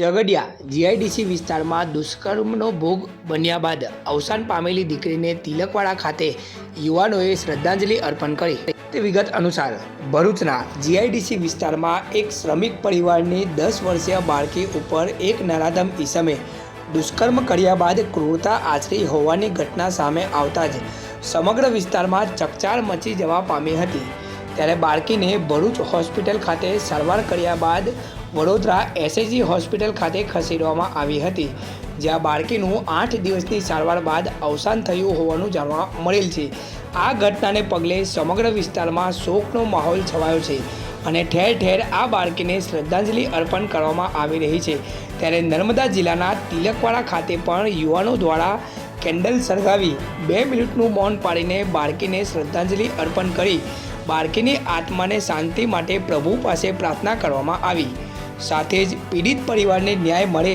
Jhagadia GIDC વિસ્તારમાં દુષ્કર્મનો ભોગ બન્યા બાદ અવસાન પામેલી દીકરીને તિલકવાડા ખાતે યુવાનોએ શ્રદ્ધાંજલિ અર્પણ કરી. તે વિગત અનુસાર ભરૂચના જીઆઈડીસી વિસ્તારમાં એક શ્રમિક પરિવારની દસ વર્ષીય બાળકી ઉપર એક નરાધમ ઈસમે દુષ્કર્મ કર્યા બાદ ક્રૂરતા આચરી હોવાની ઘટના સામે આવતા જ સમગ્ર વિસ્તારમાં ચકચાર મચી જવા પામી હતી. ત્યારે બાળકીને ભરૂચ હોસ્પિટલ ખાતે સારવાર કર્યા બાદ વડોદરા એસએજી હોસ્પિટલ ખાતે ખસેડવામાં આવી હતી, જ્યાં બાળકીનું આઠ દિવસની સારવાર બાદ અવસાન થયું હોવાનું જાણવા મળેલ છે. આ ઘટનાને પગલે સમગ્ર વિસ્તારમાં શોકનો માહોલ છવાયો છે અને ઠેર ઠેર આ બાળકીને શ્રદ્ધાંજલિ અર્પણ કરવામાં આવી રહી છે. ત્યારે નર્મદા જિલ્લાના તિલકવાડા ખાતે પણ યુવાનો દ્વારા કેન્ડલ સળગાવી બે મિનિટનું મૌન પાડીને બાળકીને શ્રદ્ધાંજલિ અર્પણ કરી બાળકીની આત્માને શાંતિ માટે પ્રભુ પાસે પ્રાર્થના કરવામાં આવી. સાથે જ પીડિત પરિવારને ન્યાય મળે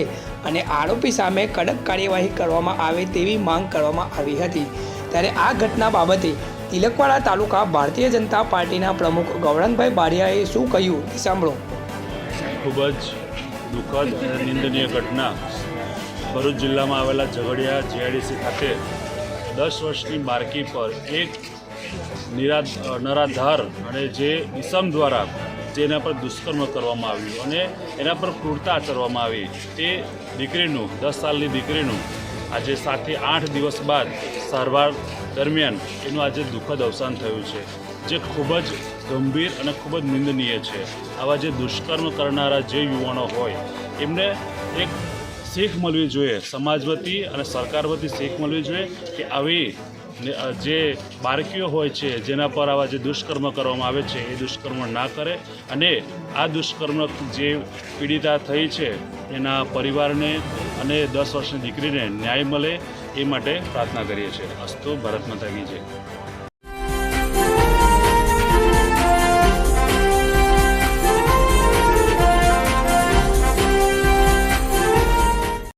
અને આરોપી સામે કડક કાર્યવાહી કરવામાં આવે તેવી માંગ કરવામાં આવી હતી. ત્યારે આ ઘટના બાબતે તિલકવાડા તાલુકા ભારતીય જનતા પાર્ટીના પ્રમુખ ગૌરંગભાઈ બારિયાએ શું કહ્યું તે સાંભળો. ખૂબ જ દુઃખદ અને નિંદનીય ઘટના. ભરૂચ જિલ્લામાં આવેલા ઝઘડિયા જીઆઈડીસી ખાતે દસ વર્ષની બાળકી પર એક નિરા નરાધાર અને જે ઇસમ દ્વારા જેના પર દુષ્કર્મ કરવામાં આવ્યું અને એના પર ક્રૂરતા આચરવામાં આવી. તે દીકરીનું, દસ સાલની દીકરીનું આજે સાતથી આઠ દિવસ બાદ સારવાર દરમિયાન એનું આજે દુઃખદ અવસાન થયું છે, જે ખૂબ જ ગંભીર અને ખૂબ જ નિંદનીય છે. આવા જે દુષ્કર્મ કરનારા જે યુવાનો હોય, એમને એક શીખ મળવી જોઈએ, સમાજ વતી અને સરકાર વતી શીખ મળવી જોઈએ કે આવી જે બાળકીઓ હોય છે, જેના પર આવા જે દુષ્કર્મ કરવામાં આવે છે, એ દુષ્કર્મ ના કરે અને આ દુષ્કર્મ જે પીડિતા થઈ છે, એના પરિવારને અને દસ વર્ષની દીકરીને ન્યાય મળે એ માટે પ્રાર્થના કરીએ છીએ. અસ્તુ, ભારત માતા કી જય.